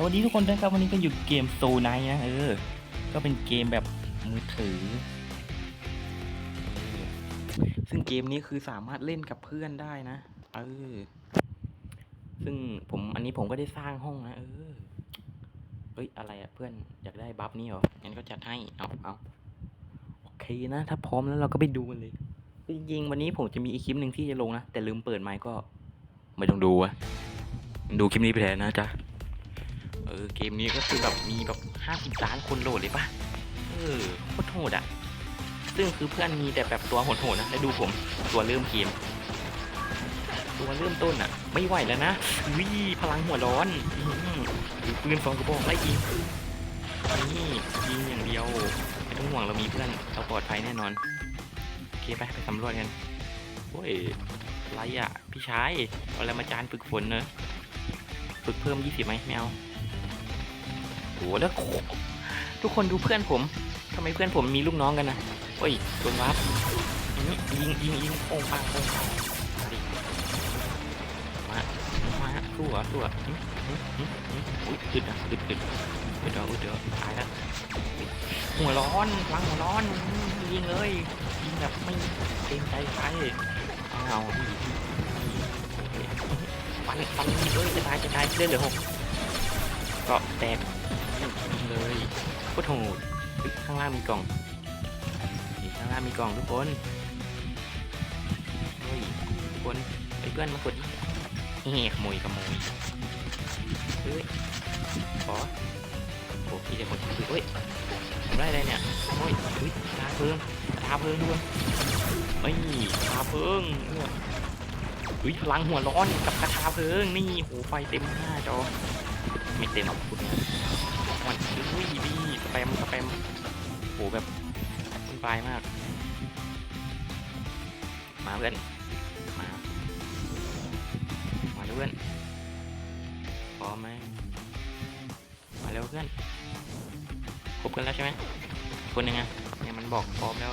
สวัสดีทุกคนด้วยครับวันนี้ก็อยู่เกมโซนไนนะเออ ก็เป็นเกมแบบมือถือเออซึ่งเกมนี้คือสามารถเล่นกับเพื่อนได้นะเออซึ่งผมอันนี้ผมก็ได้สร้างห้องนะเออเฮ้ยอะไรอะเพื่อนอยากได้บัฟนี่เหรองั้นก็จัดให้เอาเอาโอเคนะถ้าพร้อมแล้วเราก็ไปดูกันเลยจริงๆวันนี้ผมจะมีอีกคลิปหนึ่งที่จะลงนะแต่ลืมเปิดไมค์ก็ไม่ต้องดูอะดูคลิปนี้ไปแทนนะจ๊ะ เออเกมนี้ก็คือแบบมีแบบห้าสิบล้านคนโหลดเลยปะเออโคตรโหดอะ ซึ่งคือเพื่อนมีแต่แบบตัวโหดๆนะแล้วดูผมตัวเริ่มเกม ตัวเริ่มต้นอะ ไม่ไหวแล้วนะวิพลังหัวร้อนอือหือถือปืนสองกระบอกไล่ยิงนี่ยิงอย่างเดียวไม่ต้องห่วงเรามีเพื่อนเราปลอดภัยแน่นอนโอเคไปไปสำรวจกันโอ้ยไรอะ พี่ชายเอาอะไรมาจานฝึกฝนเนอะ ฝึกเพิ่มยี่สิบไหมไม่เอา โหแล้วทุกคนดูเพื่อนผมทำไมเพื่อนผมมีลูกน้องกันนะโอ้ยโดนวับยิงยิงยิงยิงโป่งปังโป่งปังมามามาสู้เหรอสู้เหรอหึหึหึหึอุ้ยอึดอะอึดอึดอึดเดี๋ยวอึดเดี๋ยวตายแล้วหัวร้อนพลังหัวร้อนยิงเลยยิงแบบไม่เกรงใจใครอ้าฟันฟันเอ้ยจะตายจะตายเลือดเหลือหก เกาะแตกเลยโคตรโหดข้างล่างมีกล่องข้างล่างมีกล่องทุกคนเฮ้ยทุกคนไอ้เพื่อนมากดเฮ้ขโมยขโมยเฮ้ยขอโอ้พี่เดี๋ยวคนถือเฮ้ยผมได้อะไรเนี่ยโอ้ยเฮ้ยกระทาเพลิงกระทาเพลิงด้วยเฮ้ยกระทาเพลิงเนี่ยเฮ้ยพลังหัวร้อนกับกระทาเพลิงนี่โหไฟเต็มหน้าจอ ไม่เต็มหรอกคุณมันอุ้ยดีสแปมสแปมโหแบบวุ่นวายมาก มาเพื่อน มา มาเพื่อนพร้อมไหมมาเร็วเพื่อน ครบกันแล้วใช่ไหมคนยังไงเนี่ยมันบอกพร้อมแล้ว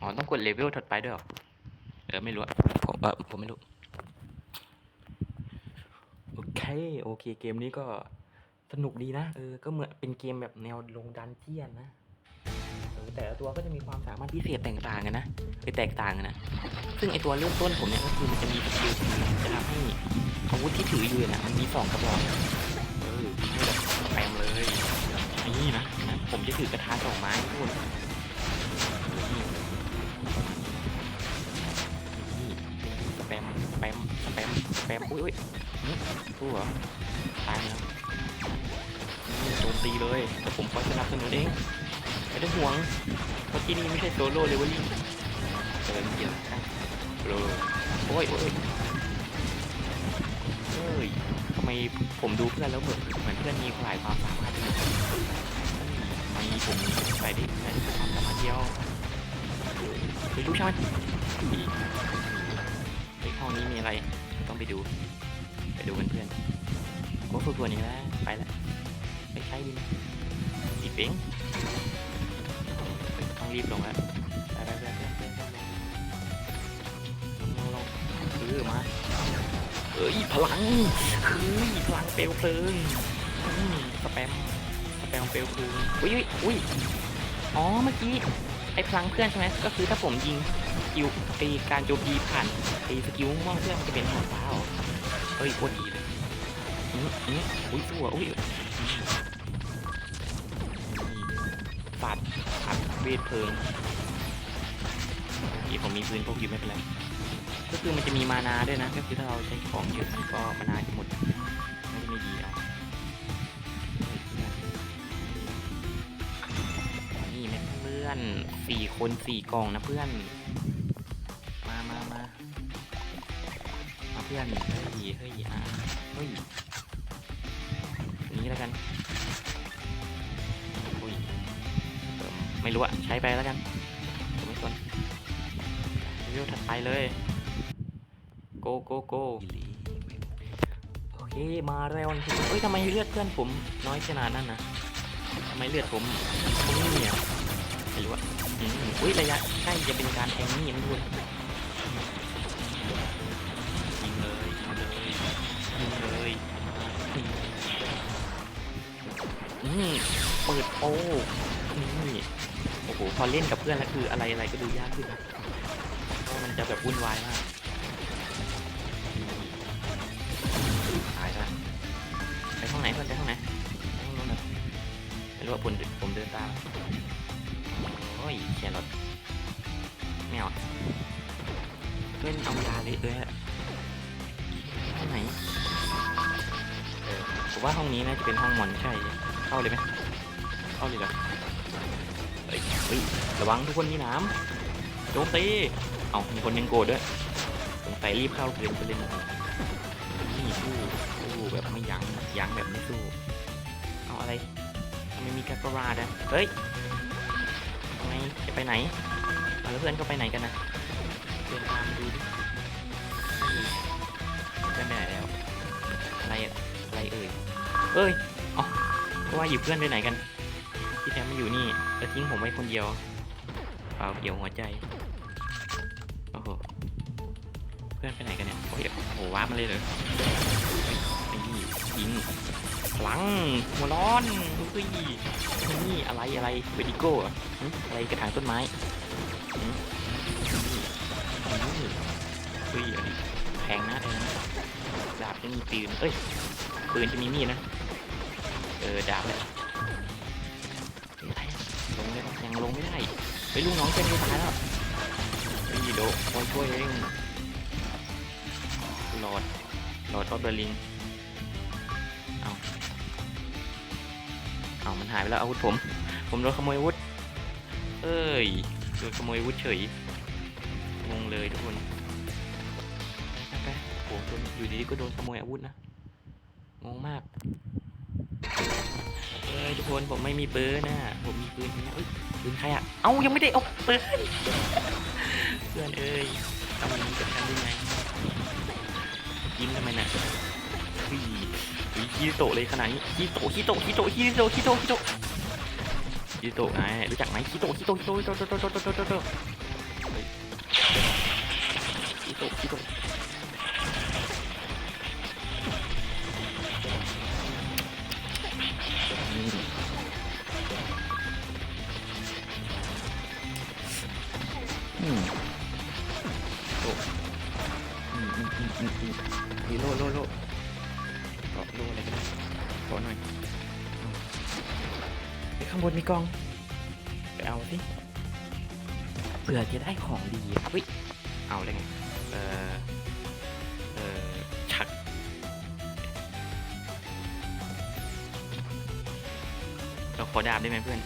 อ๋อต้องกดเลเวลถัดไปด้วยหรอ เออไม่รู้อะผมเออผมไม่รู้ โอเคโอเคเกมนี้ก็สนุกดีนะ เออ ก็เหมือนเป็นเกมแบบแนวลงดันเจียนนะเออแต่ละตัวก็จะมีความสามารถพิเศษแตกต่างกันนะไปแตกต่างกันนะ ซึ่งไอตัวเริ่มต้นผมเนี่ยก็คือมันจะมีสกิลคือจะทำให้อาวุธที่ถืออยู่นี่ยมันมีสองกระบอก เออให้แบบแปมเลยนี่นะนะ ผมจะถือกระทาสองไม้ทุกคนนี่นี่แปมแปมแปมแปมอุ้ยอุ้ย สู้เหรอตายแล้วนี่โจมตีเลยแต่ผมคอยสนับสนุนเองไม่ต้องห่วงเพราะที่นี่ไม่ใช่โซโล่เลเวลลิ่งเดินเกี่ยวกันเลยโอ้ยโอ้ยเฮ้ยทำไมผมดูเพื่อนแล้วเหมือนเหมือนเพื่อนมีหลายความสามารถเลยทำไมผมใส่ได้ใส่ได้แค่ความสามารถเดียวไปดูช่างมันอีกเฮ้ยห้องนี้มีอะไรต้องไปดู ไปดูกันเพื่อนโอ้ฝึกตัวนี้แล้วไปแล้วไปใช้ดินอีกเป้งต้องรีบลงแล้วไปไปไปไปลงลงลงเออมาเอ้ยพลังเฮ้ยพลังเปลวเพลิงสแปมสแปมเปลวเพลิงอุ้ยอุ้ยอ๋อเมื่อกี้ไอ้พลังเพื่อนใช่ไหมก็คือถ้าผมยิงสกิลไอการโจมตีผ่านไอสกิลม่วงเพื่อนมันจะเป็นหัวฟ้า เอเฮ้ยโคตรดีเลยอืมอืมอุ้ยตัวอุ้ยอืมฟาดฟาดเวทเพลิงที่ผมมีปืนพกอยู่ไม่เป็นไร ก็คือมันจะมีมานาด้วยนะ ก็คือถ้าเราใช้ของเยอะมันก็มานาจะหมดไม่ได้ไม่ดีเอาเฮ้ยนี่แม่เพื่อนสี่คนสี่กล่องนะเพื่อน พื่อนเฮ้ยเฮ้ยอ่าเฮ้ยอย่างนี้แล้วกันอุ้ยไม่รู้อะใช้ไปแล้วกันผมไม่สนรื่องถัดไปเลย โกโกโกโอเค มาแล้วนะเฮ้ยทำไมเลือดเพื่อนผมน้อยขนาดนั้นนะทำไมเลือดผมผมนี่เนี่ยไม่รู้อะอุ้ยระยะใกล้จะเป็นการแทงนี่มันด้ เปิดโอ้นี่โอ้โหพอเล่นกับเพื่อนแล้วคืออะไรอะไรก็ดูยากขึ้นนะเพราะมันจะแบบวุ่นวายมากตายละไปห้องไหนเพื่อนไปห้องไหนห้องนู้นนะไม่รู้ว่าผมผมเดินตามโอ้ยแครอทไม่เอาเล่นเอายาเลยเลยอะห้องไหนผมว่าห้องนี้น่าจะเป็นห้องมอนใช่ เข้าเลยไหมเข้าเลยเหรอเฮ้ยเฮ้ยระวังทุกคนมีน้ำโจมตีเอามีคนยังโกรธด้วยสงสัยรีบเข้าเกมไปเล่นนี่สู้สู้แบบไม่ยั้งยั้งแบบไม่สู้เอาอะไรทำไมมีกากบาดอะเฮ้ยทำไมจะไปไหนเอาแล้วเพื่อนก็ไปไหนกันนะเดินตามดูดิเฮ้ยไปไหนแล้วอะไรอะไรเอ่ยเอ้ย เพราะว่าอยู่เพื่อนไปไหนกัน ที่แท้มาอยู่นี่แล้วทิ้งผมไว้คนเดียว เปล่าเกี่ยวหัวใจ โอ้โห เพื่อนไปไหนกันเนี่ย โอ้ยโอ้โหว้าร์ปมาเลยเลยนี่ยิงพลัง หัวร้อนดูสินี่อะไรอะไรเวดิโก้อะไรกระถางต้นไม้เฮ้ยแพงนะแพงนะดาบจะมีปืน เอ้ย ปืนจะมีมีดนะ เออดาบเลยอะไรลงได้ยังลงไม่ได้ไปลูกน้องเจะมีตายแล้วไอ้ยโดคอยช่วยเองหลอดหลอดออฟเดอลิงเอาเอามันหายไปแล้วอาวุธผม ผมโดนขโมยอาวุธเอ้ยโดนขโมยอาวุธเฉยงงเลยทุกคนไปโอ้โหโดนอยู่ดีๆก็โดนขโมยอาวุธนะงงมาก เอ้ยทุกคนผมไม่มีปืนนะผมมีปืนเนี่ยเอ้ยปืนใครอะเอ้ายังไม่ได้เอาปืนเพื่อนเอ้ยทำอย่างนี้กับฉันได้ไงยิ้มทำไมน่ะอุ้ยอุ้ยขี้โตะเลยขนาดนี้ขี้โตะขี้โตะขี้โตะขี้โตะขี้โตะขี้โตะขี้โตะไงรู้จักไหมขี้โตะขี้โตะขี้โตะขี้โตะขี้โตะขี้โตะขี้โตะขี้โต มอืมอืมอืมมีโล่โล่โล่เกาะโล่อะไรกันขอหน่อยเอาไปข้างบนมีกล่องไปเอาสิเผื่อจะได้ของดีเฮ้ยเอาเลยไงเออเออชักเราขอดาบได้ไหมเพื่อน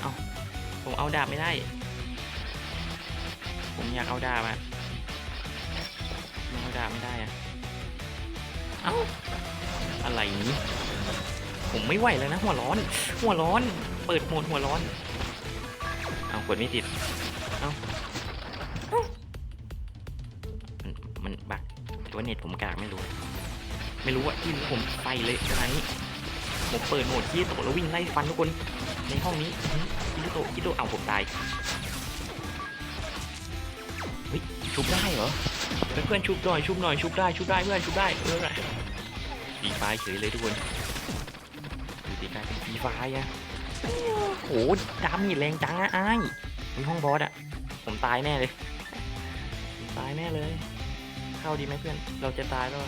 เอาผมเอาดาบไม่ได้ ผมอยากเอาดาบอะมันเอา ดาบไม่ได้อะเอ้าอะไรนี้ผมไม่ไหวแล้วนะ หัวร้อน หัวร้อน เปิดโหมดหัวร้อน เอากดไม่ติด เอาเอ้ามันมันบักหรือว่าเน็ตผมกากไม่รู้ ไม่รู้อะที่ผมไปเลยขนาดนี้ผมเปิดโหมดที่โตะแล้ววิ่งไล่ฟันทุกคนในห้องนี้คิโตะคิโตะเอาผมตายชุบได้เหรอ เพื่อนชุบหน่อยชุบหน่อยชุบได้ชุบได้เพื่อนชุบได้เออดีไฟเฉยเลยทุกคนดูดีกลายเป็นดีไฟอะโอ้โหดามีแรงจังอะไอ้มีห้องบอสอะผมตายแน่เลยตายแน่เลย เข้าดีไหมเพื่อน เราจะตายแล้ว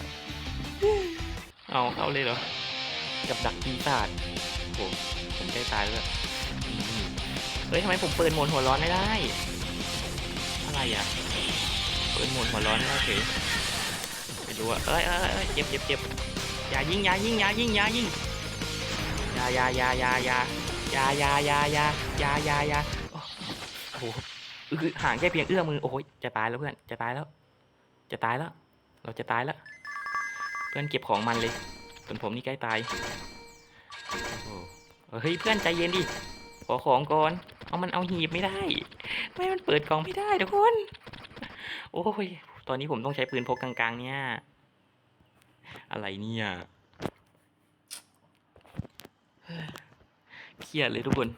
เอาเข้าเลยเหรอ กับดักปีศาจโอ้ผมใกล้ตายแล้วเฮ้ยทำไมผมเปิดโหมดหัวร้อนไม่ได้ อะไรอะ เปิดหมดหัวร้อนม่ได้เฉยไม่รู้อะเอ้ยเอ้ยเอ้ยเจ็บเจ็บเจ็บอย่ายิงอย่ายิงอย่ายิงอย่ายิงอย่าอย่าอย่าอย่าอย่าอย่าอย่าอย่าอย่าอย่าอย่าอย่าโอ้โหคือห่างแค่เพียงเอื้อมมือโอ้ยจะตายแล้วเพื่อนจะตายแล้ว จะตายแล้ว เราจะตายแล้ว เพื่อนเก็บของมันเลยส่วนผมนี่ใกล้ตายโอ้โหเฮ้ยเพื่อนใจเย็นดิขอของก่อน เอามันเอาหีบไม่ได้ ไม่มันเปิดกล่องไม่ได้ทุกคน โอ้ย ตอนนี้ผมต้องใช้ปืนพกกลางๆ เนี่ย อะไรเนี่ยเครียดเลยทุกคน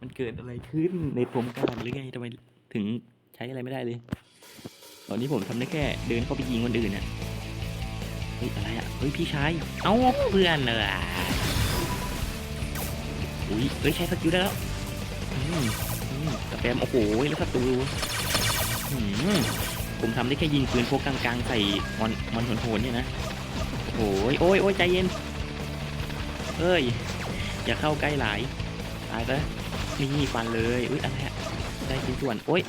มันเกิดอะไรขึ้นในผมกลางหรือไงทำไมถึงใช้อะไรไม่ได้เลย ตอนนี้ผมทำได้แค่เดินเข้าไปยิงคนอื่นน่ะ เฮ้ยอะไรอะ เฮ้ยพี่ชาย เอ้าเพื่อนเลยอุ้ยเอ้ยใช้สกิลได้แล้ว อืมอืมสแปมโอ้โหแล้วศัตรู ผมทำได้แค่ยิงปืนพกกลางๆใส่มอนมอนโหนๆเนี่ยนะโอ้ยโอ้ยโอ้ยใจเย็นเอ้ย อย่าเข้าใกล้หลายตายซะนี่ฟันเลยอุ้ยอะไรอะได้ชิ้นส่วนโอ้ย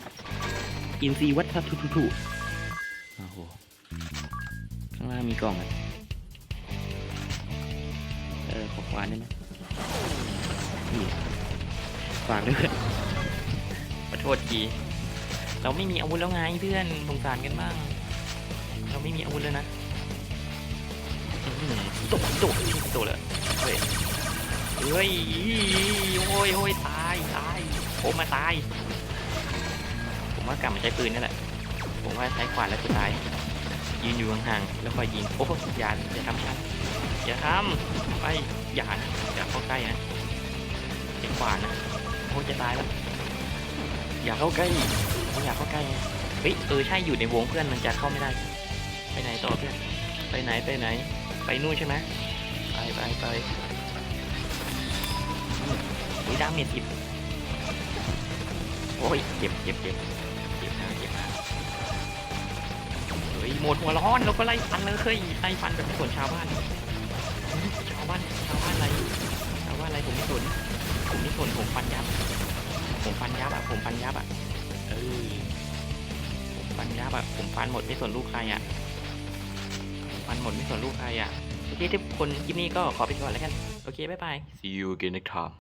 อินซีวัฒทุทุทุโอ้โหข้างล่างมีกล่องอะเออขอควานได้ไหมนี่ฝากด้วยขอโทษที เราไม่มีอาวุธแล้วไงเพื่อนสงสารกันบ้าง เราไม่มีอาวุธแล้วนะอื้อหือโดดโดดโดดเลยเฮ้ยเฮ้ยโอ้ยโอ้ยตายตายผมมาตาย ผมว่ากลับมาใช้ปืนนี่แหละ ผมว่าใช้ขวานแล้วจะตาย ยืนอยู่ห่างๆแล้วคอยยิง โอ้ยอย่าอย่าทำฉันอย่าทำไปอย่านะอย่าเข้าใกล้นะเจ็บขวานนะโอ้จะตายแล้วอย่าเข้าใกล้ ไม่อยากเข้าใกล้ไงเฮ้ยเออใช่อยู่ในวงเพื่อนมันจะเข้าไม่ได้ ไปไหนต่อเพื่อนไปไหนไปไหน ไปนู่นใช่ไหมไปไปไปอุ้ยดาเมจสิบโอ้ยเจ็บเจ็บเจ็บเจ็บนะเจ็บนะเฮ้ยหมดหัวร้อนเราก็ไล่ฟันเลยเฮ้ยไล่ฟันแบบไม่สนชาวบ้านชาวบ้านชาวบ้านอะไรชาวบ้านอะไรผมไม่สนผมนี่สนผมฟันยับผมฟันยับอะผมฟันยับอะ ผมฟันยับอะผมฟันหมดไม่สนลูกใครอะฟันหมดไม่สนลูกใครอะ โอเคทุกคนคลิปนี้ก็ขอไปก่อนแล้วกัน โอเค บ๊ายบาย see you again next time